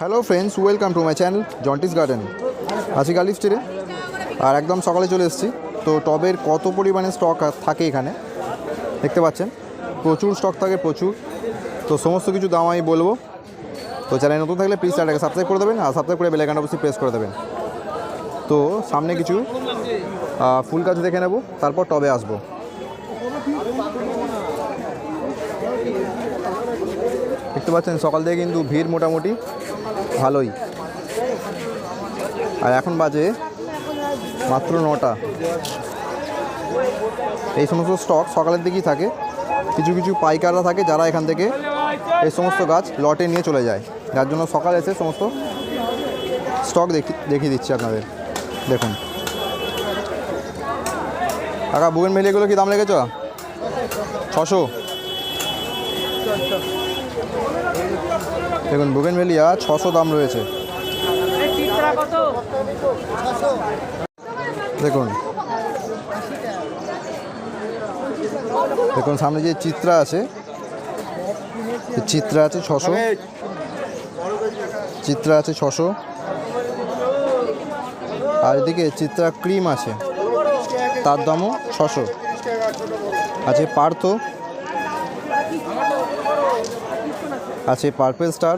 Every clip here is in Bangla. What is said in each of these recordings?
Hello friends welcome to my channel জন্টিস garden আছি গালি স্টিরে আর একদম সকালে চলে এসেছি। তো টবের কত পরিমাণে স্টক থাকে এখানে? দেখতে পাচ্ছেন? প্রচুর স্টক থাকে, প্রচুর। তো সমস্ত কিছু দাম আমি বলব। তো চ্যানেল নতুন থাকলে প্লিজ চ্যানেলটাকে সাবস্ক্রাইব করে দেবেন, আর সাবস্ক্রাইব করে বেলাইকানটা অবশ্যই প্রেস করে দেবেন। তো সামনে কিছু ফুল গাছ দেখে নেব, তারপর টবে আসব। দেখতে পাচ্ছেন, সকাল থেকে কিন্তু ভিড় মোটামুটি। ভালোই। আর এখন বাজে মাত্র নটা। এই সমস্ত স্টক সকালের দিকেই থাকে। কিছু কিছু পাইকাররা থাকে যারা এখান থেকে এই সমস্ত গাছ লটে নিয়ে চলে যায়। যার জন্য সকালে এসে সমস্ত স্টক দেখি, দেখিয়ে দিচ্ছি আপনাদের। দেখুন। কাকা বুগেন মেলিয়েগুলো কি দাম লেগেছ ছশো? দেখুন বুগেন ভেলিয়া ছশো দাম রয়েছে। দেখুন। দেখুন, সামনে যে চিত্রা আছে চিত্রা আছে ছশো। চিত্রা আছে ছশো। আর এদিকে চিত্রা ক্রিম আছে, তার দামও ছশো। আছে পার্থ আছে পার্পেল স্টার।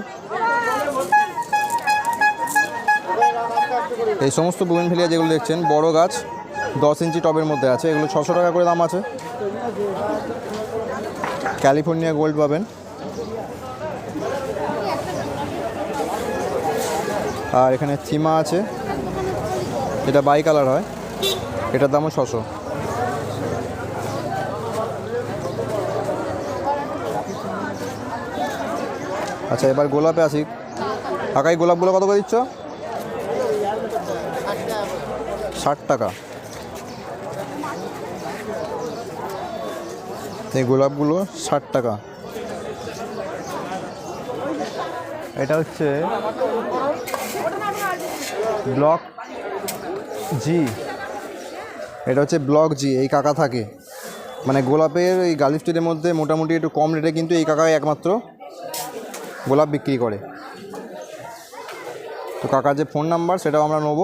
এই সমস্ত বুগেনভেলিয়া যেগুলো দেখছেন, বড় গাছ, দশ ইঞ্চি টবের মধ্যে আছে, এগুলো ছশো টাকা করে দাম আছে। ক্যালিফোর্নিয়া গোল্ড পাবেন। আর এখানে থিমা আছে। এটা বাই কালার হয়। এটার দামও ছশো। আচ্ছা এবার গোলাপে আসি। কাকাই গোলাপগুলো কত করে দিচ্ছ? ষাট টাকা। এই গোলাপগুলো ষাট টাকা। এটা হচ্ছে ব্লক জি এটা হচ্ছে ব্লক জি এই কাকা থাকে। মানে গোলাপের এই গালি স্ট্রিটের মধ্যে মোটামুটি একটু কম রেটে কিন্তু এই কাকাই একমাত্র। গোলাপ বিক্রি করে। তো কাকার যে ফোন নাম্বার সেটাও আমরা নেব।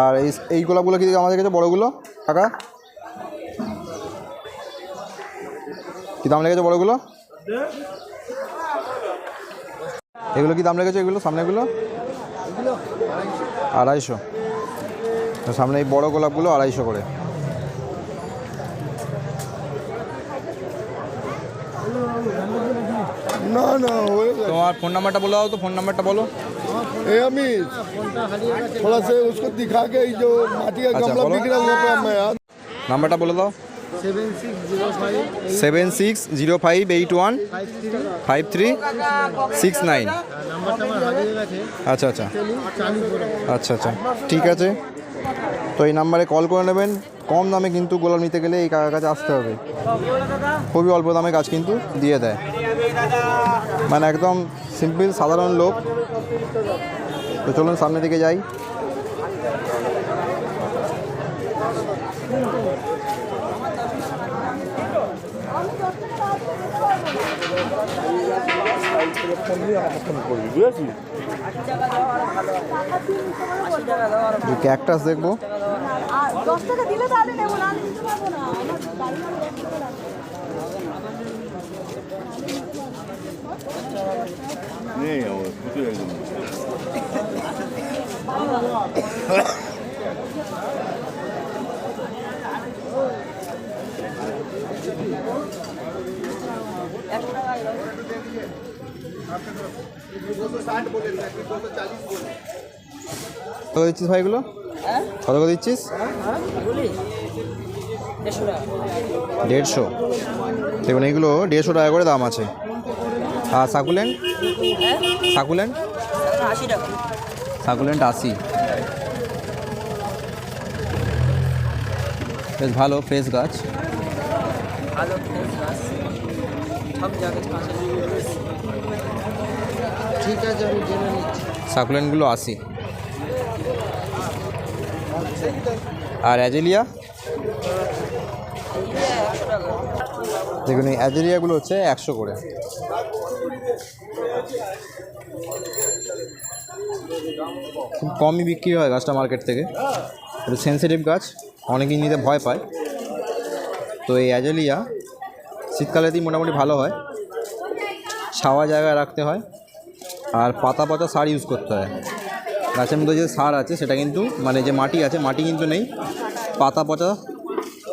আর এই এই গোলাপগুলো কি আমাদের কাছে বড়গুলো? কাকা? কি দাম লেগেছে বড়গুলো? এগুলো কি দাম লেগেছে এগুলো, সামনেগুলো? আড়াইশো। সামনে এই বড় গোলাপগুলো আড়াইশো করে। ना ना हो তোমার ফোন নাম্বারটা বলে দাও তো ফোন নাম্বারটা বলো ए अमित थोड़ा से उसको दिखा के ये जो माटी का अच्छा, गमला बोलो। बिक रहा है वहाँ पे मैं यार নাম্বারটা বলে দাও seven six zero five seven six zero five eight one five three five three six nine নাম্বারটা আমার হারিয়ে গেছে আচ্ছা আচ্ছা চালু করে আচ্ছা আচ্ছা ঠিক আছে তো এই নাম্বারে কল করে নেবেন কম দামে কিন্তু গোলাপ নিতে গেলে এই কাকার কাছে আসতে হবে খুবই অল্প দামে কাজ কিন্তু দিয়ে দেয় মানে একদম সিম্পল সাধারণ লোক। তো চলুন সামনের দিকে যাই। ক্যাকটাস দেখব। দশ টাকা দিলে তাহলে নেব না দিতে পারব না আমার বাড়ি মানে দশ টাকা লাগবে। কত দিচ্ছিস ভাইগুলো কত করে দিচ্ছিস দেড়শো দেখুন এগুলো দেড়শো টাকা করে দাম আছে আর সাকুলেন্ট? সাকুলেন্ট? আশি টাকা সাকুলেন্ট আশি। বেশ ভালো ফ্রেশ গাছ। ভালো ফ্রেশ গাছ সব জায়গায় ঠিক আছে আমি জেনে নিচ্ছি। সাকুলেন্টগুলো আশি। আর অ্যাজেলিয়া? দেখুন, এই অ্যাজেরিয়াগুলো হচ্ছে একশো করে। খুব কমই বিক্রি হয় গাছটা মার্কেট থেকে। এটা সেন্সিটিভ গাছ, অনেকেই নিতে ভয় পায়। তো এই অ্যাজেলিয়া শীতকালেতেই মোটামুটি ভালো হয়। ছাওয়া জায়গায় রাখতে হয়। আর পাতা পচা সার ইউজ করতে হয়। গাছের মধ্যে যে সার আছে, সেটা কিন্তু মানে যে মাটি আছে, মাটি কিন্তু নেই, পাতা পচা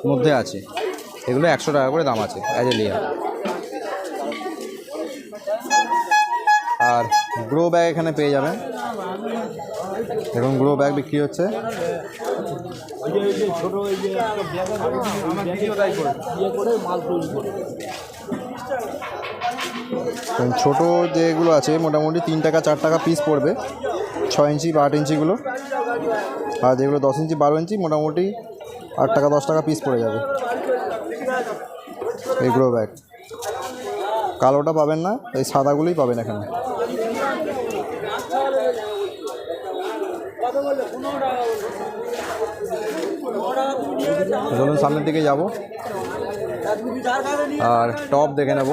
মধ্যে আছে। এগুলো একশো টাকা করে দাম আছে অ্যাজেলিয়া আর গ্রো ব্যাগ এখানে পেয়ে যাবেন। দেখুন গ্রো ব্যাগ বিক্রি হচ্ছে। ছোটো যেগুলো আছে, মোটামুটি তিন টাকা, চার টাকা পিস পড়বে। ছয় ইঞ্চি বা আট ইঞ্চিগুলো। আর যেগুলো দশ ইঞ্চি, বারো ইঞ্চি, মোটামুটি আট টাকা, দশ টাকা পিস পড়ে যাবে। এই গ্রো ব্যাগ কালোটা পাবেন না, এই সাদাগুলোই পাবেন এখানে। চলুন সামনের দিকে যাব। আর টপ দেখে নেব।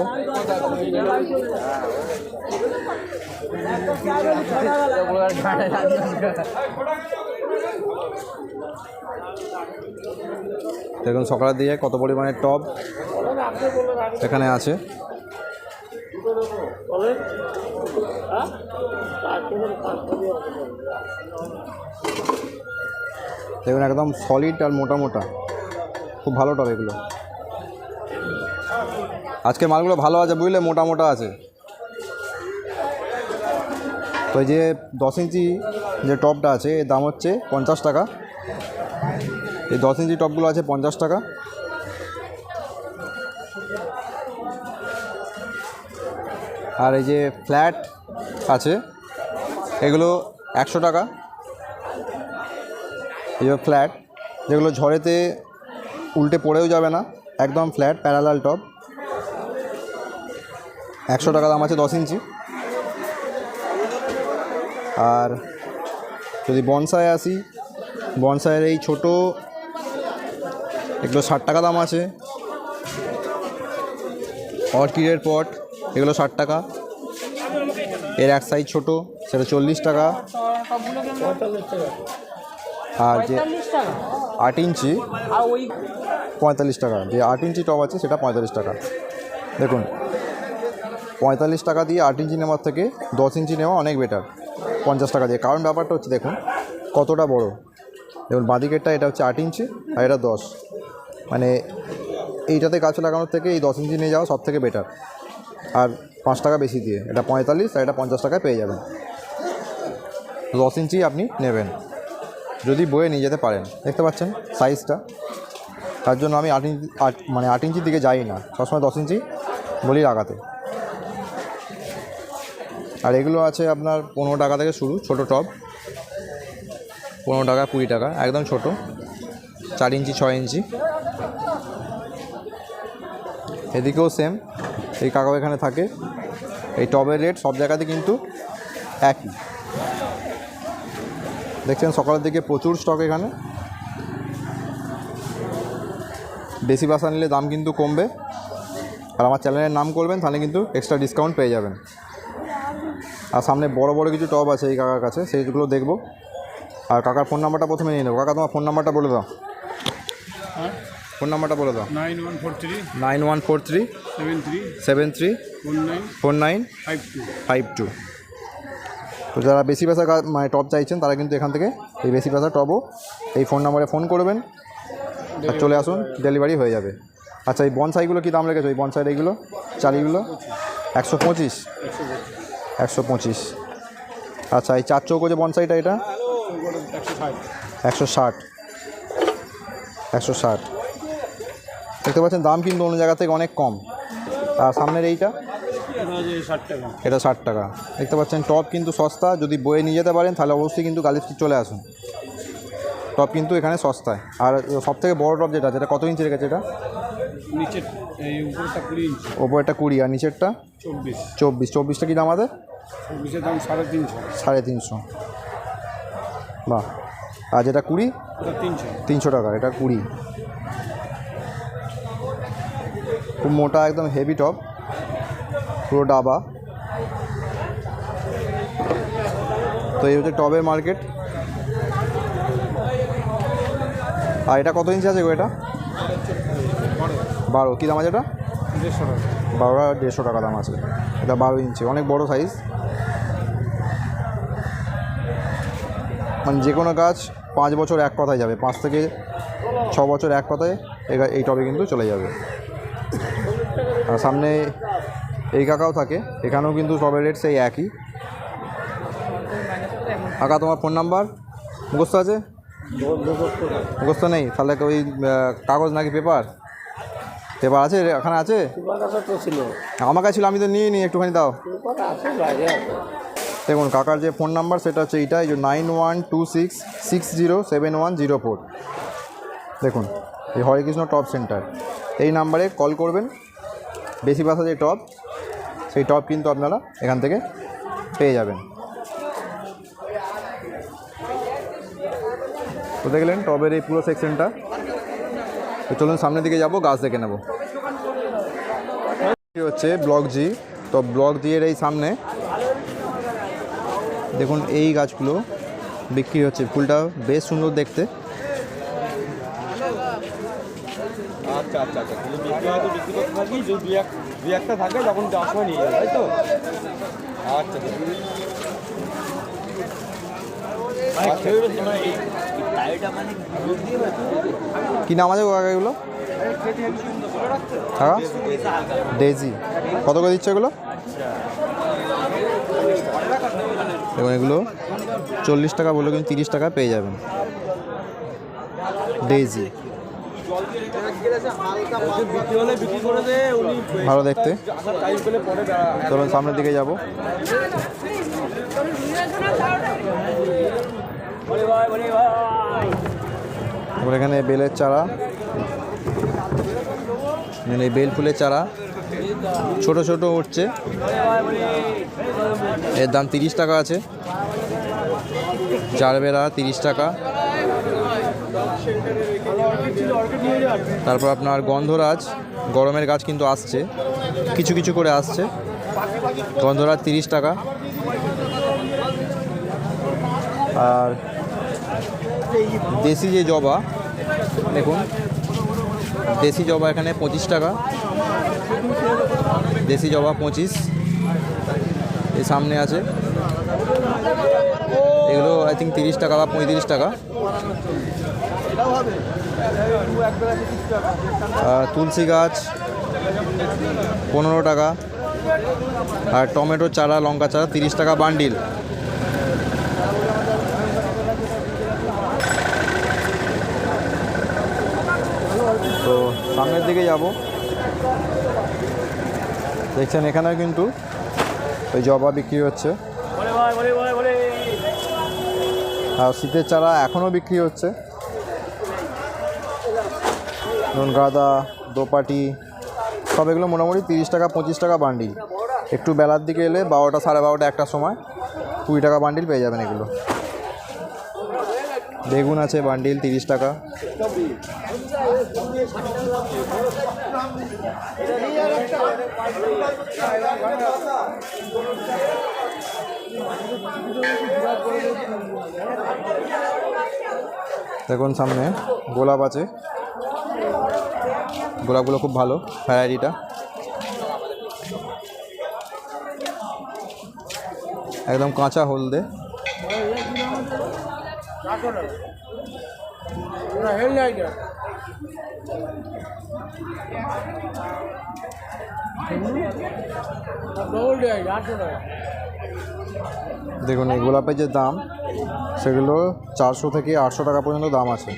দেখুন, সকালের দিকে কত পরিমাণে টপ এখানে আছে। দেখুন, একদম সলিড আর মোটা মোটা। খুব ভালো টপ এগুলো। আজকে মালগুলো ভালো আছে বুঝলে, মোটা মোটা আছে। তো যে দশ ইঞ্চি যে টপটা আছে, এর দাম হচ্ছে পঞ্চাশ টাকা। এই দশ ইঞ্চি টপগুলো আছে পঞ্চাশ টাকা। আর এই যে ফ্ল্যাট আছে, এগুলো একশো টাকা। এই যে ফ্ল্যাট, যেগুলো ঝড়েতে উল্টে পড়েও যাবে না, একদম ফ্ল্যাট, প্যারালাল টপ। একশো টাকা দাম আছে দশ ইঞ্চি। আর যদি বনসায় আসি বনসাইয়ের এই ছোটো এগুলো ষাট টাকা দাম আছে। অর্কিডের পট এগুলো ষাট টাকা। এর এক সাইজ ছোটো, সেটা চল্লিশ টাকা। আর যে আট ইঞ্চি, পঁয়তাল্লিশ টাকা। যে আট ইঞ্চি টপ আছে, সেটা পঁয়তাল্লিশ টাকা। দেখুন, পঁয়তাল্লিশ টাকা দিয়ে আট ইঞ্চি নেওয়ার থেকে দশ ইঞ্চি নেওয়া অনেক বেটার পঞ্চাশ টাকা দিয়ে। কারণ ব্যাপারটা হচ্ছে, দেখুন, কতটা বড়। দেখুন, বাঁদিকেরটা এটা হচ্ছে আট ইঞ্চি, আর এটা দশ। মানে এইটাতে গাছ লাগানোর থেকে এই দশ ইঞ্চি নিয়ে যাওয়া সব থেকে বেটার আর পাঁচ টাকা বেশি দিয়ে। এটা পঁয়তাল্লিশ, আর এটা পঞ্চাশ টাকায় পেয়ে যাবেন। দশ ইঞ্চি আপনি নেবেন। যদি বয়ে নিয়ে যেতে পারেন। দেখতে পাচ্ছেন সাইজটা তার জন্য আমি আট ইঞ্চি, আট মানে আট ইঞ্চির দিকে যাই না। সবসময় দশ ইঞ্চি বলি লাগাতে। আর এগুলো আছে আপনার পনেরো টাকা থেকে শুরু, ছোট টব। পনেরো টাকা, কুড়ি টাকা, একদম ছোট। চার ইঞ্চি, ছয় ইঞ্চি। এদিকেও সেম এই কাকাও এখানে থাকে। এই টবের রেট সব জায়গাতে কিন্তু একই। দেখছেন, সকালের দিকে প্রচুর স্টক এখানে। বেশি বাসা নিলে দাম কিন্তু কমবে। আর আমার চ্যানেলের নাম করবেন, তাহলে কিন্তু এক্সট্রা ডিসকাউন্ট পেয়ে যাবেন। আর সামনে বড় বড় কিছু টব আছে এই কাকার কাছে, সেইগুলো দেখব। আর কাকার ফোন নাম্বারটা প্রথমে নিয়ে নেব। কাকা, তোমার ফোন নাম্বারটা বলে দাও। ফোন নাম্বারটা বলে দাও। Nine one four three nine one four three seven three seven three four nine four nine five two five two. তো যারা বেশি পেশা মানে টপ চাইছেন তারা কিন্তু এখান থেকে এই বেশি পেশা টপও এই ফোন নাম্বারে ফোন করবেন আর চলে আসুন ডেলিভারি হয়ে যাবে। আচ্ছা এই বনসাইগুলো কী দাম রেখেছো? এই বনসাইড এইগুলো চালিগুলো? একশো পঁচিশ। একশো পঁচিশ। আচ্ছা এই চার চৌকো যে বনসাইটা এটা? একশো ষাট। একশো ষাট। দেখতে পাচ্ছেন দাম কিন্তু অন্য জায়গা থেকে অনেক কম। আর সামনের এইটা? এটা ষাট টাকা। এটা ষাট টাকা দেখতে পাচ্ছেন টপ কিন্তু সস্তা। যদি বয়ে নিয়ে যেতে পারেন তাহলে অবশ্যই কিন্তু গালি চলে আসুন। টপ কিন্তু এখানে সস্তায়। আর সব থেকে বড় টপ যেটা যেটা কত ইঞ্চি রেখেছে এটা? এই কুড়ি আর নিচেরটা? চব্বিশ। চব্বিশ। চব্বিশটা কি দাম চব্বিশের দাম সাড়ে তিনশো। সাড়ে তিনশো। বাহ। আর যেটা কুড়ি? তিনশো। তিনশো টাকা এটা কুড়ি। খুব মোটা, একদম হেভি টপ পুরো ডাবা। তো এই হচ্ছে টবের মার্কেট আর এটা কত ইঞ্চি আছে গো এটা? বারো। কী দাম আছে এটা? দেড়শো টাকা বারোটা দেড়শো টাকা দাম আছে। এটা বারো ইঞ্চি অনেক বড় সাইজ মানে যে কোনো গাছ পাঁচ বছর এক কথায় যাবে। পাঁচ থেকে ছ বছর এক কথায় এই টবে কিন্তু চলে যাবে। সামনে এই কাকাও থাকে। এখানেও কিন্তু সবের রেট সেই একই। কাকা, তোমার ফোন নাম্বার মুখস্থ আছে? মুখস্থ নেই? তাহলে ওই কাগজ নাকি পেপার পেপার আছে? এখানে আছে? আমার কাছে ছিল, আমি তো নিয়ে নিই, একটুখানি দাও। দেখুন, কাকার যে ফোন নাম্বার সেটা হচ্ছে এইটা, এই যে nine one two six six zero seven one zero four দেখুন, এই হরেকৃষ্ণ টপ সেন্টার। এই নাম্বারে কল করবেন। বেশি বাসা যে টপ, সেই টপ কিন্তু আপনারা এখান থেকে পেয়ে যাবেন। তো দেখলেন টবের এই পুরো সেকশনটা তো চলুন সামনের দিকে যাব, গাছ দেখে নেব। হচ্ছে ব্লক জি তো ব্লক জি এর এই সামনে দেখুন এই গাছগুলো বিক্রি হচ্ছে। ফুলটা বেশ সুন্দর দেখতে। আচ্ছা তাহলে বিক্রি হয়তো বিক্রি করতে থাকি যদি দুই এক দুই একটা থাকে তখন যাওয়ার সময় নিয়ে যাবে তাই তো? আচ্ছা আচ্ছা। কি নাম আছে এগুলো কাকা ডেজি কত করে দিচ্ছে এগুলো? এবং এগুলো চল্লিশ টাকা বলল কিন্তু তিরিশ টাকা পেয়ে যাবেন। ডেজি বিক্রি হলে বিক্রি করে দে উনি ভালো দেখতে। চলুন সামনের দিকে যাব। তারপর এখানে বেলের চারা। মানে বেল ফুলের চারা। ছোট ছোট উঠছে। এর দাম তিরিশ টাকা আছে। জারবেরা তিরিশ টাকা। তারপর আপনার গন্ধরাজ, গরমের গাছ কিন্তু আসছে। কিছু কিছু করে আসছে। গন্ধরাজ তিরিশ টাকা। আর দেশি যে জবা, দেখুন, দেশি জবা এখানে পঁচিশ টাকা। দেশি জবা পঁচিশ। এই সামনে আছে। এগুলো আই থিঙ্ক তিরিশ টাকা বা পঁয়ত্রিশ টাকা। তুলসী গাছ, পনেরো টাকা। আর টমেটো চারা, লঙ্কা চারা, তিরিশ টাকা বান্ডিল। তো সামনের দিকে যাব। দেখছেন, এখানেও কিন্তু ওই জবা বিক্রি হচ্ছে। আর শীতের চারা এখনও বিক্রি হচ্ছে। ধরুন গাঁদা দোপাটি, সব এগুলো মোটামুটি তিরিশ টাকা, পঁচিশ টাকা বান্ডিল একটু বেলার দিকে এলে বারোটা, সাড়ে বারোটা, একটার সময় কুড়ি টাকা বান্ডিল পেয়ে যাবেন এগুলো। বেগুন আছে বান্ডিল তিরিশ টাকা। দেখুন সামনে গোলাপ আছে। গোলাপগুলো খুব ভালো, ভ্যারাইটিটা। একদম কাঁচা হলদে। দেখুন, এই গোলাপের যে দাম, সেগুলো চারশো থেকে আটশো টাকা পর্যন্ত দাম আছে।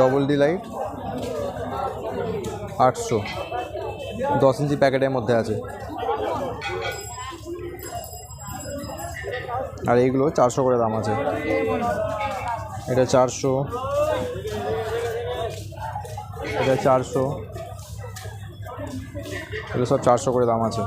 ডবল ডি লাইট আটশো। দশ ইঞ্চি প্যাকেটের মধ্যে আছে। আর এইগুলো চারশো করে দাম আছে। এটা চারশো। এটা চারশো। এগুলো সব চারশো করে দাম আছে।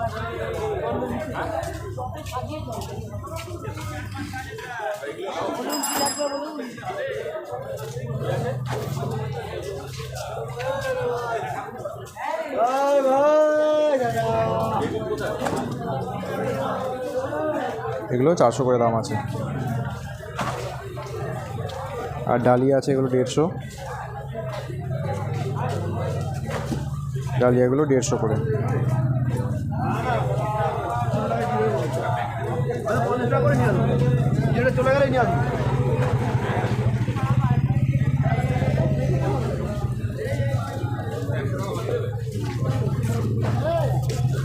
এগুলো চারশো করে দাম আছে। আর ডালিয়া আছে এগুলো দেড়শো। ডালিয়াগুলো দেড়শো করে।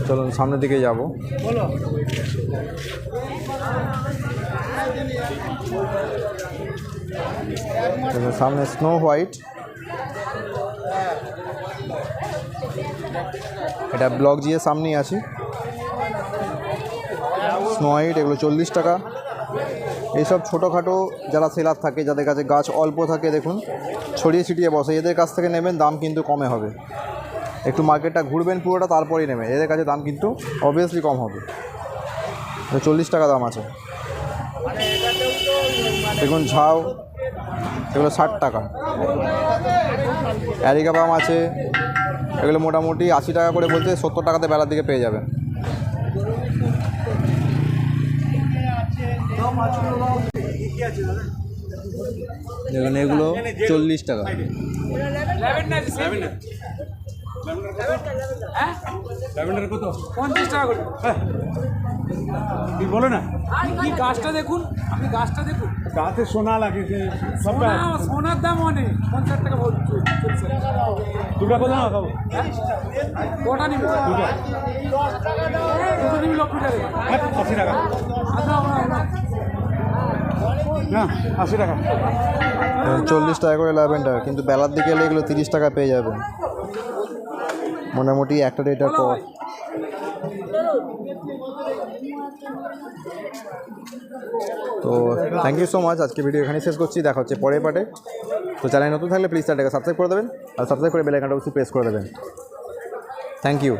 চলুন, সামনের দিকে যাব। সামনে স্নো হোয়াইট এটা ব্লক জিয়ে সামনেই আছি। স্নো হোয়াইট এগুলো চল্লিশ টাকা। এইসব ছোটোখাটো যারা সেলার থাকে, যাদের কাছে গাছ অল্প থাকে, দেখুন, ছড়িয়ে ছিটিয়ে বসে, এদের কাছ থেকে নেবেন, দাম কিন্তু কমে হবে। একটু মার্কেটটা ঘুরবেন পুরোটা, তারপরেই নেবেন। এদের কাছে দাম কিন্তু অবভিয়াসলি কম হবে। চল্লিশ টাকা দাম আছে। দেখুন ঝাউ, এগুলো ষাট টাকা। অ্যারিকা বাম আছে, এগুলো মোটামুটি আশি টাকা করে বলতে সত্তর টাকাতে বেলার দিকে পেয়ে যাবেন। দেখুন এগুলো চল্লিশ টাকা। ল্যাভেন্ডার কত? পঞ্চাশ টাকা করে। কি বলো না? কি গাছটা দেখুন আপনি গাছটা দেখুন। গাছে সোনা লাগে সোনা সোনার দাম অনেক। পঞ্চাশ টাকা চলছে। দুটা কত না খাব কটা নিবে? দুটো। দুটো নিবি লক্ষ টাকা হ্যাঁ, আশি টাকা। আচ্ছা না আশি টাকা। চল্লিশ টাকা করে ল্যাভেন্ডার কিন্তু বেলার দিকে এলে এগুলো তিরিশ টাকা পেয়ে যাবেন মোটামুটি একটা ডেটার পর। তো থ্যাংক ইউ সো মাচ আজকে ভিডিও এখানেই শেষ করছি। দেখা হচ্ছে পরের পার্টে তো চ্যানেল নতুন থাকলে প্লিজ চ্যানেলটাকে সাবস্ক্রাইব করে দেবেন। আর সাবস্ক্রাইব করে বেল আইকনটা অবশ্যই প্রেস করে দেবেন। Thank you